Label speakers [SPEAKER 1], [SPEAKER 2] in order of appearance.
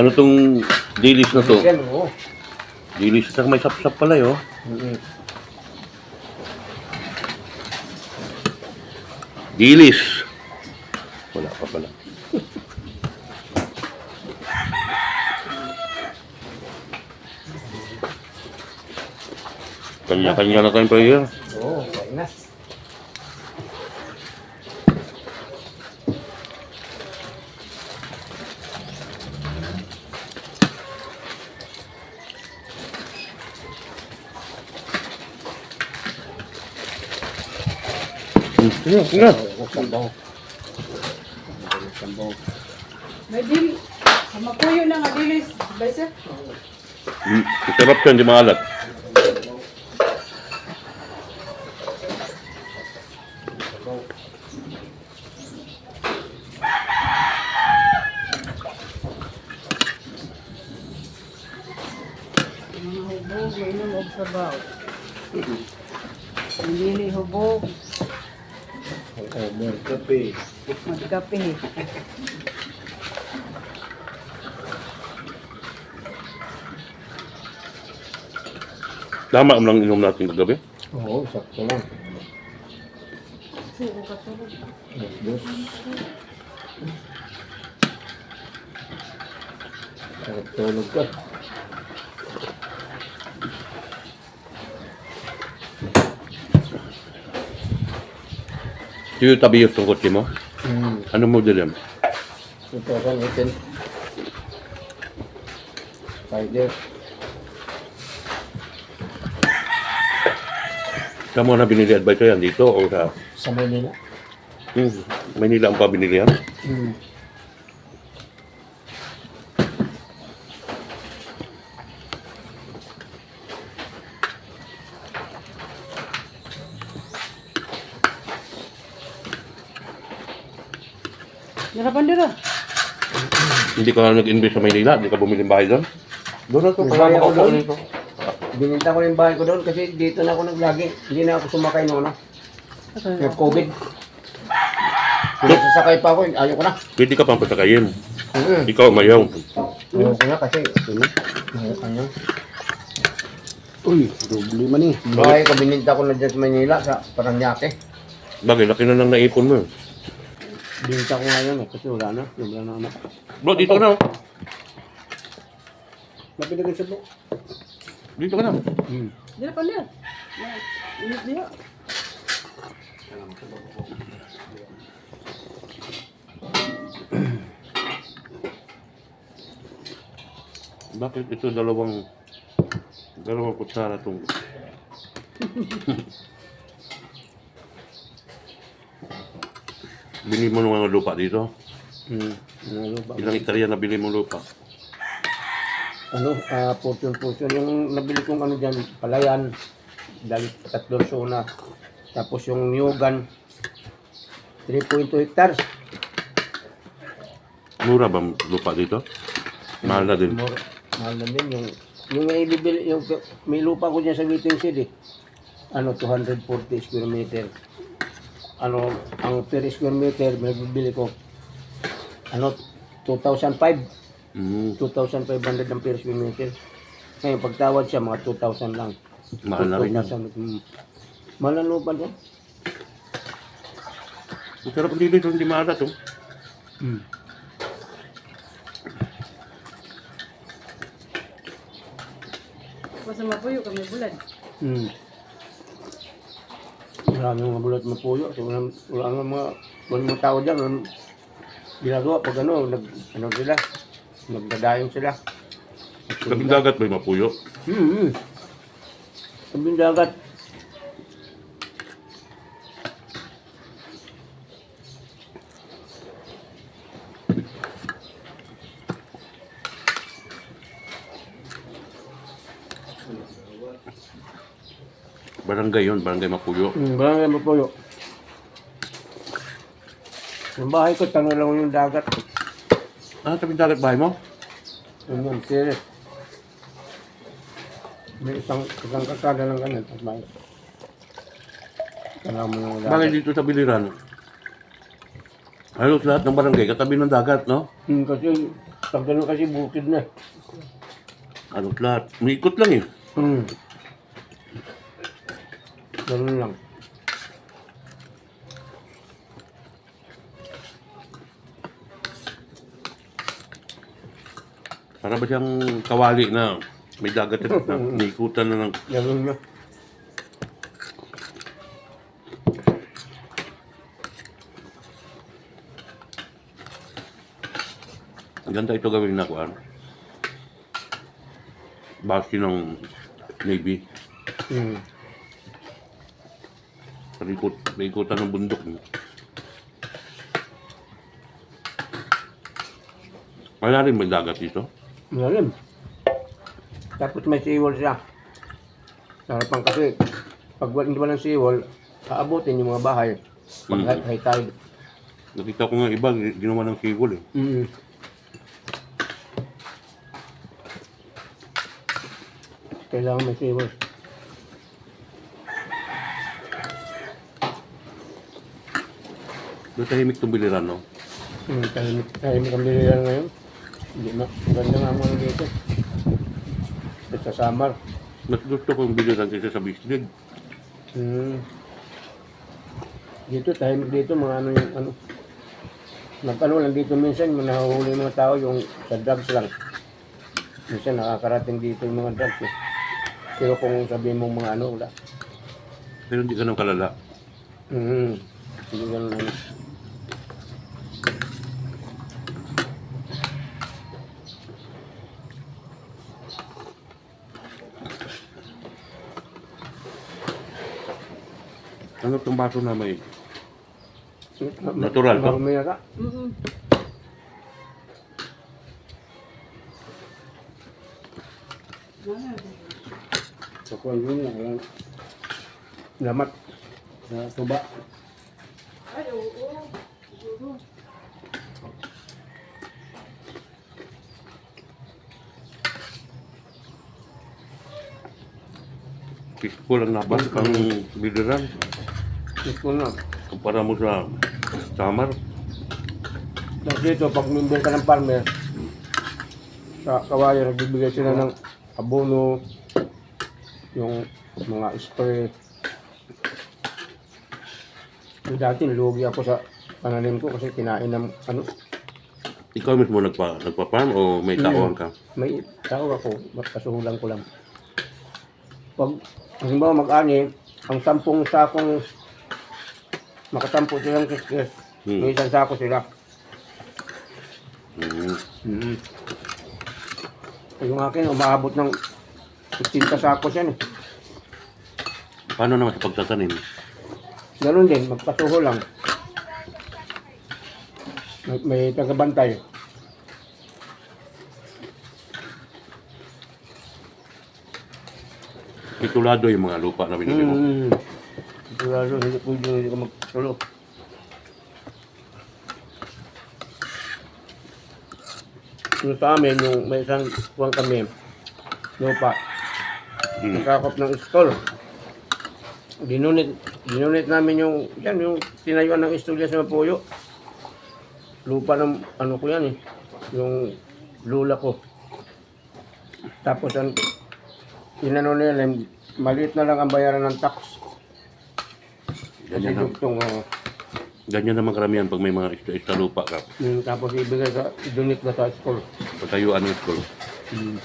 [SPEAKER 1] Ano tong dilis na to?
[SPEAKER 2] Oo.
[SPEAKER 1] Dilis at may sap-sap pala eh, oh.
[SPEAKER 2] Mm-mm.
[SPEAKER 1] Dilis. Wala pa pala. Kanya-kanya na tayong prayer.
[SPEAKER 2] Oo, sabaw. Sabaw.
[SPEAKER 3] May dili. Sa mapuyo na nga dilis. Baisa?
[SPEAKER 1] Mm, Sarap yan, di maalat.
[SPEAKER 3] Mga hubog, mainom og sabaw. Dili hubog,
[SPEAKER 2] Oo, more kape.
[SPEAKER 3] magkape.
[SPEAKER 1] Tama ang lang inom natin kagabi.
[SPEAKER 2] Oo, sakto lang. Dos, dos. Sarap tulog ka.
[SPEAKER 1] Sino tabi yung kotse mo?
[SPEAKER 2] Hmm.
[SPEAKER 1] Ano model yan?
[SPEAKER 2] Ito kan itin. Spider.
[SPEAKER 1] Saan mo na binili advice yan? Dito o sa
[SPEAKER 2] Sa Manila.
[SPEAKER 1] hmm, Manila ang pa binili yan?
[SPEAKER 2] Hmm.
[SPEAKER 3] Narapan dira.
[SPEAKER 1] Hindi ka nag-invest sa Manila? Hindi ka bumili ng bahay doon? Doon na to. Para
[SPEAKER 2] bahay ako
[SPEAKER 1] makaupo
[SPEAKER 2] doon.
[SPEAKER 1] nito.
[SPEAKER 2] Bininta ko yung bahay ko doon kasi dito na ako naglagi. Hindi na ako sumakay noon. No? May COVID. Kung sasakay pa ako, ayaw ko na.
[SPEAKER 1] Pwede ka pang pasakayin.
[SPEAKER 2] Mm.
[SPEAKER 1] Ikaw mayaw.
[SPEAKER 2] Ayaw ko na kasi, ano, ayaw ka na. Uy, doble man eh. Bahay ko, bininta ko na dyan sa Manila, sa Paranaque.
[SPEAKER 1] Bagay, laki na lang naipon mo.
[SPEAKER 2] Bininta ko ngayon eh, kasi wala na. Wala na anak.
[SPEAKER 1] Bro, dito ka na. oh.
[SPEAKER 2] Napilagay sa buhok.
[SPEAKER 1] Dito ka na.
[SPEAKER 2] Hmm.
[SPEAKER 3] Dira. Inis dira.
[SPEAKER 1] Bakit ito dalawang dalawang kutsara itong Bili mo ng mga lupa dito?
[SPEAKER 2] Hmm. Ano ba?
[SPEAKER 1] Ilang hektarya na bili mo lupa?
[SPEAKER 2] Ano, ah, portion-portion. Yung nabili kong ano dyan, palayan. Dahil tatlong zona. Tapos yung Newgan, 3.2 hectares.
[SPEAKER 1] Mura ba lupa dito? Mahal na din.
[SPEAKER 2] More, mahal na din yung yung may bibili yung may lupa ko diyan sa Waiting City. Ano 240 square meter. Ano ang per square meter may bibili ko ano 2005
[SPEAKER 1] Mm,
[SPEAKER 2] 2,500 ang per square meter. Ngayon pagtawad siya mga 2,000 lang.
[SPEAKER 1] mahal na rin yan.
[SPEAKER 2] 2,000, mm. Mahal lupa doon.
[SPEAKER 1] Ang sarap dito, hindi maalat oh.
[SPEAKER 2] Mm.
[SPEAKER 3] Basta mapuyo kami bulan.
[SPEAKER 2] Hmm. Marami mga bulot na puyo. So, wala, wala nga mga, wala mga tao dyan. Walang ginagawa pag ano, nag, ano sila, nagdadayong sila.
[SPEAKER 1] Kabing dagat may mapuyo.
[SPEAKER 2] Hmm, hmm. Sabihin dagat.
[SPEAKER 1] Barangay yun, barangay mapuyo.
[SPEAKER 2] Hmm, marami mga puyo. Yung bahay ko, tanong lang yung dagat.
[SPEAKER 1] Ah, kabing dagat bahay mo?
[SPEAKER 2] Yun yun, serious. May isang, isang kakada lang ganyan. Tapos may, tanong mo yung dagat.
[SPEAKER 1] Bakit dito sa biliran? Halos lahat ng barangay, katabi ng dagat, no?
[SPEAKER 2] Hmm, kasi, pag ganun kasi bukid na.
[SPEAKER 1] Halos lahat. May ikot lang eh.
[SPEAKER 2] Hmm. Ganun lang.
[SPEAKER 1] Para ba siyang kawali na may dagat at na, may ikutan na ng...
[SPEAKER 2] Ganun na.
[SPEAKER 1] Ganda ito gawin na kuan. Base ng Navy.
[SPEAKER 2] Hmm.
[SPEAKER 1] Paikot, paikutan ng bundok. Wala rin may dagat dito.
[SPEAKER 2] Malalim. Tapos may seawall siya. Sa harapan kasi, pag hindi walang seawall, aabutin yung mga bahay. Pag
[SPEAKER 1] Mm.
[SPEAKER 2] high, high tide.
[SPEAKER 1] Nakita ko nga iba, ginawa ng kigol eh.
[SPEAKER 2] Mm. Kailangan may seawall.
[SPEAKER 1] Doon tahimik itong biliran, no?
[SPEAKER 2] Hmm, tahimik, tahimik ang bilihan ngayon. Hindi na, ganda nga mo dito. Sa summer.
[SPEAKER 1] Mas gusto ko yung biliran kaysa sa bislig.
[SPEAKER 2] Hmm. Dito, tahimik dito, mga ano yung ano. Nagkano lang dito minsan, yung mga tao yung sa drugs lang. Minsan nakakarating dito yung mga drugs eh. Pero kung sabihin mo mga ano, wala.
[SPEAKER 1] Pero hindi ganun kalala.
[SPEAKER 2] Hmm. Hindi ganun ano.
[SPEAKER 1] Ano itong baso na may... Natural to?
[SPEAKER 2] Na ka.
[SPEAKER 3] Mm-mm.
[SPEAKER 2] So kung yun lang, lang lamat sa tuba.
[SPEAKER 3] Ay, oo. Siguro.
[SPEAKER 1] Peaceful ang laban ang biliran.
[SPEAKER 2] Gusto na.
[SPEAKER 1] Kumpara mo sa summer.
[SPEAKER 2] Tapos dito, pag member ka ng farmer, sa kawayan, nagbibigay sila ng abono, yung mga spray. Yung dati, nilugi ako sa pananim ko kasi kinain ng ano,
[SPEAKER 1] Ikaw mismo nagpa, nagpa-farm o may tauhan ka?
[SPEAKER 2] may tao ako, kasuhulan ko lang. Pag, halimbawa mag-ani, ang sampung sakong makasampu silang kiskis,
[SPEAKER 1] Hmm.
[SPEAKER 2] may isang sako sila.
[SPEAKER 1] Hmm.
[SPEAKER 2] Mm. Yung akin, umaabot ng 15 sakos yan eh.
[SPEAKER 1] Paano naman sa pagtatanim?
[SPEAKER 2] Ganun din, magpasuho lang. May, may tagabantay.
[SPEAKER 1] Titulado yung mga lupa na binili mo.
[SPEAKER 2] Mm. Sigurado, hindi pwede hindi ka magsulo. Yung sa amin, yung may isang kuwang kami, lupa,
[SPEAKER 1] Hmm.
[SPEAKER 2] nakakop ng stall. Dinunit, dinunit namin yung, yan, yung tinayuan ng istulya sa Mapuyo. Lupa ng, ano ko yan eh, yung lula ko. Tapos, ang, inano nila, maliit na lang ang bayaran ng tax. Kasi
[SPEAKER 1] Ganyan, na,
[SPEAKER 2] dugtong, uh,
[SPEAKER 1] ganyan naman karamihan pag may mga ista-ista lupa ka.
[SPEAKER 2] yung tapos ibigay sa, donate na sa school.
[SPEAKER 1] Patayuan ng school.
[SPEAKER 2] Hmm.